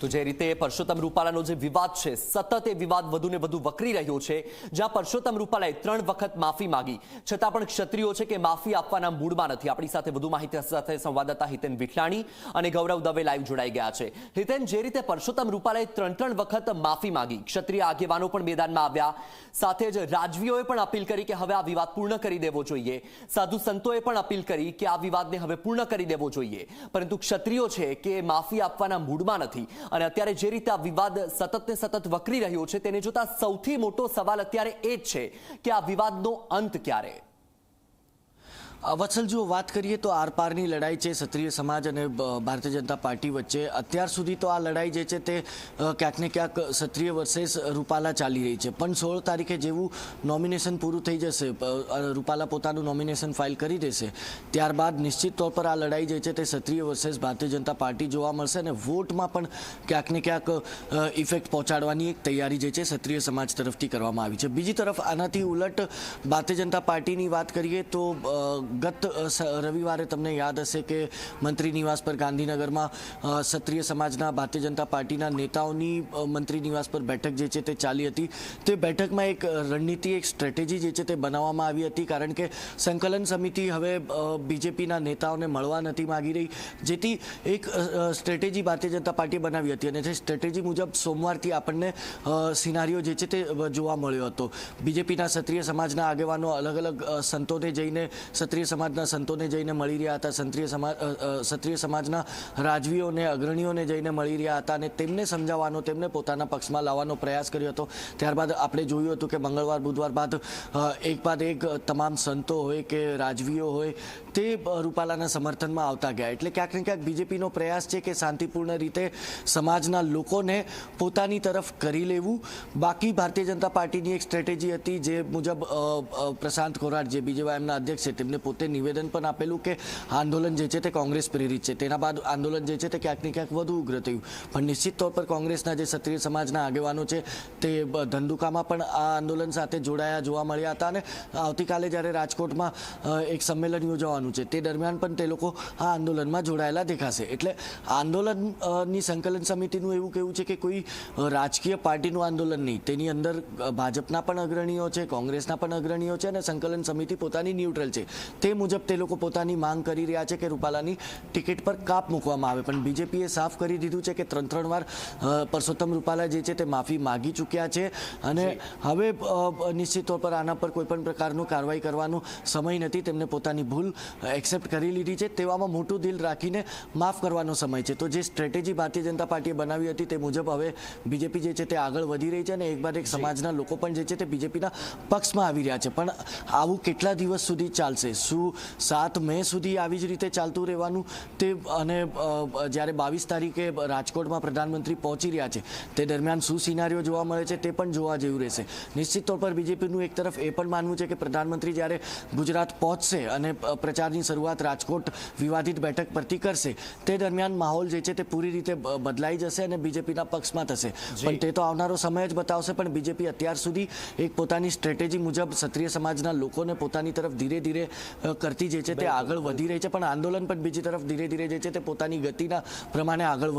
તો જે રીતે પરસોત્તમ રૂપાલાનો જે વિવાદ છે, સતત એ વિવાદ વધુને વધુ વકરી રહ્યો છે, જ્યાં પરસોત્તમ રૂપાલાએ ત્રણ વખત માફી માંગી. છતાં પણ ક્ષત્રિયો છે કે માફી આપવાના મૂડમાં નથી. આપણી સાથે વધુ માહિતી સાથે સંવાદદાતા હિતેન વિઠલાણી અને ગૌરવ દવે લાઈવ જોડાઈ ગયા છે. હિતેન, જે રીતે પરસોત્તમ રૂપાલાએ ત્રણ ત્રણ વખત માફી માગી, ક્ષત્રિય આગેવાનો પણ મેદાનમાં આવ્યા. સાથે જ રાજવીઓએ પણ અપીલ કરી કે હવે આ વિવાદ પૂર્ણ કરી દેવો જોઈએ. સાધુ સંતોએ પણ અપીલ કરી કે આ વિવાદને હવે પૂર્ણ કરી દેવો જોઈએ. પરંતુ ક્ષત્રિયો છે કે માફી આપવાના મૂડમાં નથી. અને અત્યારે જે રીતે આ વિવાદ સતત ને સતત વકરી રહ્યો છે, તેને જોતા સૌથી મોટો સવાલ અત્યારે એ જ છે કે આ વિવાદનો અંત ક્યારે? વત્સલ, જો વાત કરીએ તો આરપારની લડાઈ છે ક્ષત્રિય સમાજ અને ભારતીય જનતા પાર્ટી વચ્ચે. અત્યાર સુધી તો આ લડાઈ જે છે તે ક્યાંક ને ક્યાંક ક્ષત્રિય વર્સેસ રૂપાલા ચાલી રહી છે. પણ સોળ તારીખે જેવું નોમિનેશન પૂરું થઈ જશે રૂપાલા પોતાનું નોમિનેશન ફાઇલ કરી દેશે, ત્યારબાદ નિશ્ચિત તौर પર આ લડાઈ જે છે તે ક્ષત્રિય વર્સેસ ભારતીય જનતા પાર્ટી જોવા મળશે અને વોટમાં પણ ક્યાંક ને ક્યાંક ઇફેક્ટ પહોંચાડવાની એક તૈયારી જે છે ક્ષત્રિય સમાજ તરફથી કરવામાં આવી છે. બીજી તરફ આનાથી ઉલટ ભારતીય જનતા પાર્ટીની વાત કરીએ તો ગત રવિવારે તમને યાદ હશે કે મંત્રી નિવાસ પર ગાંધીનગરમાં ક્ષત્રિય સમાજના ભારતીય જનતા પાર્ટીના નેતાઓની મંત્રી નિવાસ પર બેઠક જે છે તે ચાલી હતી. તે બેઠકમાં એક રણનીતિ, એક સ્ટ્રેટેજી જે છે તે બનાવવામાં આવી હતી કારણ કે સંકલન સમિતિ હવે બીજેપીના નેતાઓને મળવા નથી માગી રહી, જેથી એક સ્ટ્રેટેજી ભારતીય જનતા પાર્ટીએ બનાવી હતી અને તે સ્ટ્રેટેજી મુજબ સોમવારથી આપણને સિનારીઓ જે છે તે જોવા મળ્યો હતો. બીજેપીના ક્ષત્રિય સમાજના આગેવાનો અલગ અલગ સંતોને જઈને ક્ષત્રિય સમાજના સંતોને જઈને મળી રહ્યા હતા ક્ષત્રિય સમાજ ક્ષત્રિય સમાજના રાજવીઓને, અગ્રણીઓને જઈને મળી રહ્યા હતા અને તેમને સમજાવવાનો, તેમને પોતાના પક્ષમાં લાવવાનો પ્રયાસ કર્યો હતો. ત્યારબાદ આપણે જોયું હતું કે મંગળવાર, બુધવાર બાદ એક બાદ એક તમામ સંતો હોય કે રાજવીઓ હોય તે રૂપાલાના સમર્થનમાં આવતા ગયા. એટલે ક્યાંક ને ક્યાંક બીજેપીનો પ્રયાસ છે કે શાંતિપૂર્ણ રીતે સમાજના લોકોને પોતાની તરફ કરી લેવું. બાકી ભારતીય જનતા પાર્ટીની એક સ્ટ્રેટેજી હતી જે મુજબ પ્રશાંત કોરાટ જે બીજેવાયએમના અધ્યક્ષ છે તેમને પોતે નિવેદન પણ આપેલું કે આંદોલન જે છે તે કોંગ્રેસ પ્રેરિત છે. તેના બાદ આંદોલન જે છે તે ક્યાંક ને ક્યાંક વધુ ઉગ્ર થયું. પણ નિશ્ચિત તौर પર કોંગ્રેસના જે ક્ષત્રિય સમાજના આગેવાનો છે તે ધંધુકામાં પણ આ આંદોલન સાથે જોડાયા જોવા મળ્યા હતા અને આવતીકાલે જ્યારે રાજકોટમાં એક સંમેલન યોજવાનું છે તે દરમિયાન પણ તે લોકો આ આંદોલનમાં જોડાયેલા દેખાશે. એટલે આંદોલનની સંકલન સમિતિનું એવું કહેવું છે કે કોઈ રાજકીય પાર્ટીનું આંદોલન નહીં. તેની અંદર ભાજપના પણ અગ્રણીઓ છે, કોંગ્રેસના પણ અગ્રણીઓ છે અને સંકલન સમિતિ પોતાની ન્યુટ્રલ છે. તે મુજબ તે લોકો પોતાની માંગ કરી રહ્યા છે કે રૂપાલાની ટિકિટ પર કાપ મૂકવામાં આવે. પણ બીજેપીએ સાફ કરી દીધું છે કે ત્રણ ત્રણ વાર પરસોત્તમ રૂપાલા જે છે તે માફી માગી ચૂક્યા છે અને હવે નિશ્ચિત તોર પર આના પર કોઈપણ પ્રકારનું કાર્યવાહી કરવાનો સમય નથી. તેમને પોતાની ભૂલ એક્સેપ્ટ કરી લીધી છે. તેવામાં મોટું દિલ રાખીને માફ કરવાનો સમય છે. તો જે સ્ટ્રેટેજી ભારતીય જનતા પાર્ટીએ બનાવી હતી તે મુજબ હવે બીજેપી જે છે તે આગળ વધી રહી છે અને એક બાદ એક સમાજના લોકો પણ જે છે તે બીજેપીના પક્ષમાં આવી રહ્યા છે. પણ આવું કેટલા દિવસ સુધી ચાલશે? શું સાત મે સુધી આવી જ રીતે ચાલતું રહેવાનું તે અને જ્યારે બાવીસ તારીખે રાજકોટમાં પ્રધાનમંત્રી પહોંચી રહ્યા છે તે દરમિયાન શું સિનારીઓ જોવા મળે છે તે પણ જોવા જેવું રહેશે. નિશ્ચિત તौर પર બીજેપીનું એક તરફ એ પણ માનવું છે કે પ્રધાનમંત્રી જ્યારે ગુજરાત પહોંચશે અને પ્રચારની શરૂઆત રાજકોટ વિવાદિત બેઠક પરથી કરશે તે દરમિયાન માહોલ જે છે તે પૂરી રીતે બદલાઈ જશે અને બીજેપીના પક્ષમાં થશે. પણ તે તો આવનારો સમય જ બતાવશે પણ બીજેપી અત્યાર સુધી એક પોતાની સ્ટ્રેટેજી મુજબ ક્ષત્રિય સમાજના લોકોને પોતાની તરફ ધીરે ધીરે કરતી જે છે તે આગળ વધી રહી છે પણ આંદોલન પણ બીજી તરફ ધીરે ધીરે જે છે તે પોતાની ગતિના પ્રમાણે આગળ વધી